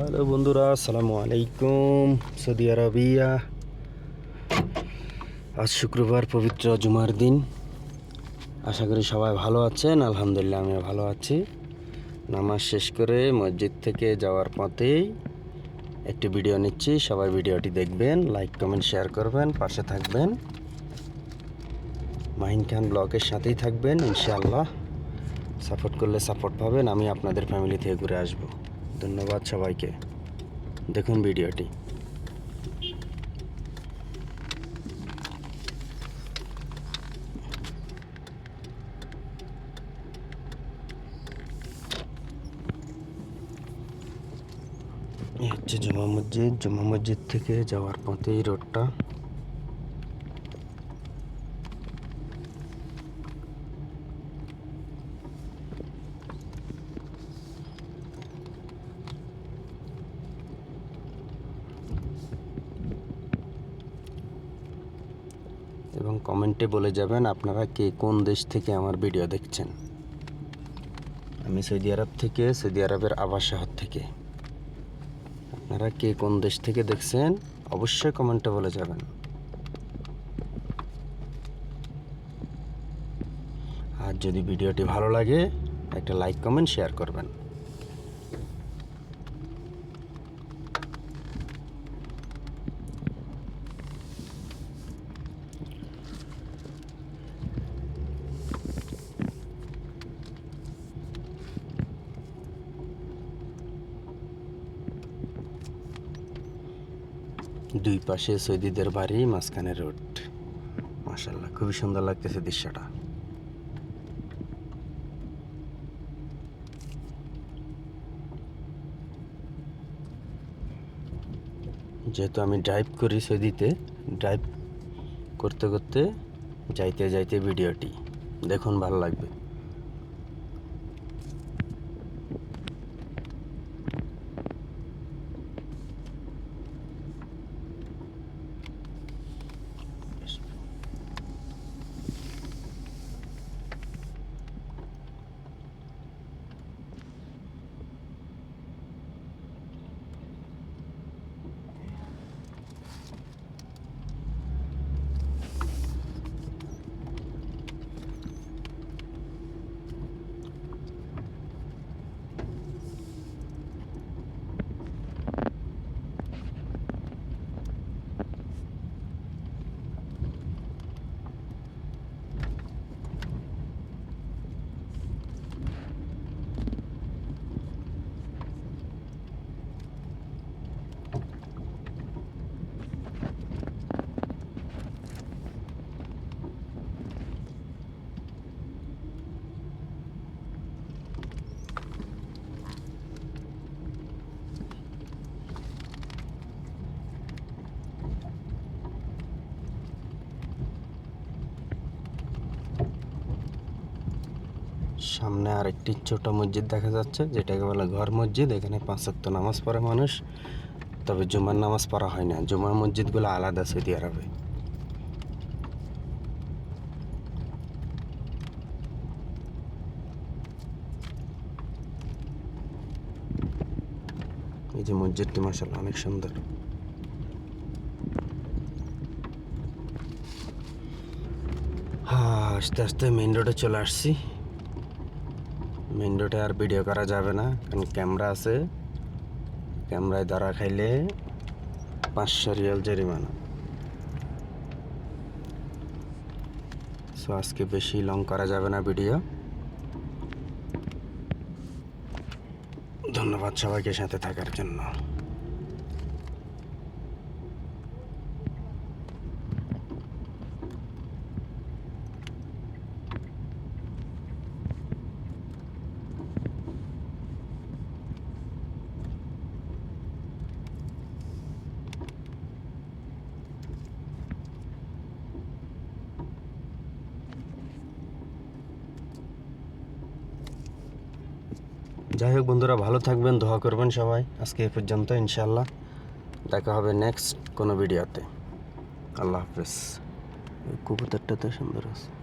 Hello বন্ধুরা, আসসালামু আলাইকুম। Saudi Arabia. আজ শুক্রবার পবিত্র জুমার দিন। আশা করি সবাই ভালো আছেন, আলহামদুলিল্লাহ আমিও ভালো আছি। নামাজ শেষ করে মসজিদ থেকে যাওয়ার পথেই একটি ভিডিও নিচ্ছি, সবাই ভিডিওটি দেখবেন, লাইক, কমেন্ট, শেয়ার করবেন, পাশে থাকবেন। মাহিন খান ব্লগের সাথেই থাকবেন, ইনশাআল্লাহ। সাপোর্ট করলে সাপোর্ট পাবেন, আমি আপনাদের ফ্যামিলি থেকে ঘুরে আসব। ধন্যবাদ সবাইকে। দেখুন ভিডিওটি। হচ্ছে জমা মসজিদ। জমা মসজিদ থেকে যাওয়ার পথে এই রোডটা। এবং কমেন্টে বলে যাবেন আপনারা কে কোন দেশ থেকে আমার ভিডিও দেখছেন। আমি সৌদি আরব থেকে, সৌদি আরবের আবাস শহর থেকে। আপনারা কে কোন দেশ থেকে দেখছেন অবশ্যই কমেন্টে বলে যাবেন। আর যদি ভিডিওটি ভালো লাগে, একটা লাইক, কমেন্ট, শেয়ার করবেন। দুই পাশে সৈদিদের বাড়ি, মাঝখানে রোড। মাশাল্লাহ খুবই সুন্দর লাগতেছে দৃশ্যটা। যেহেতু আমি ড্রাইভ করি সৈদিতে ড্রাইভ করতে করতে যাইতে যাইতে ভিডিওটি দেখুন, ভালো লাগবে। সামনে আরেকটি ছোট মসজিদ দেখা যাচ্ছে, যেটাকে বলে ঘর মসজিদ। এখানে পাঁচ ওয়াক্ত নামাজ পড়ে মানুষ, তবে জুমার নামাজ পড়া হয় না। জুমার মসজিদগুলো আলাদা সৌদি আরবে। এই যে মসজিদটি মাসাল্লাহ অনেক সুন্দর। হ্যাঁ আস্তে আস্তে মেইন রোডে চলে আসছি। মেইন রোডে আর ভিডিও করা যাবে না, কারণ ক্যামেরা আছে। ক্যামেরায় ধরা খাইলে পাঁচশো রিয়াল জরিমানা। সো আজকে বেশি লং করা যাবে না ভিডিও ধন্যবাদ সবাইকে সাথে থাকার জন্য। যাই হোক বন্ধুরা, ভালো থাকবেন, দোয়া করবেন সবাই। আজকে এ পর্যন্ত ইনশাল্লাহ দেখা হবে নেক্সট কোনো ভিডিওতে আল্লাহ হাফেজ। কবুতরটা তো সুন্দর আছে।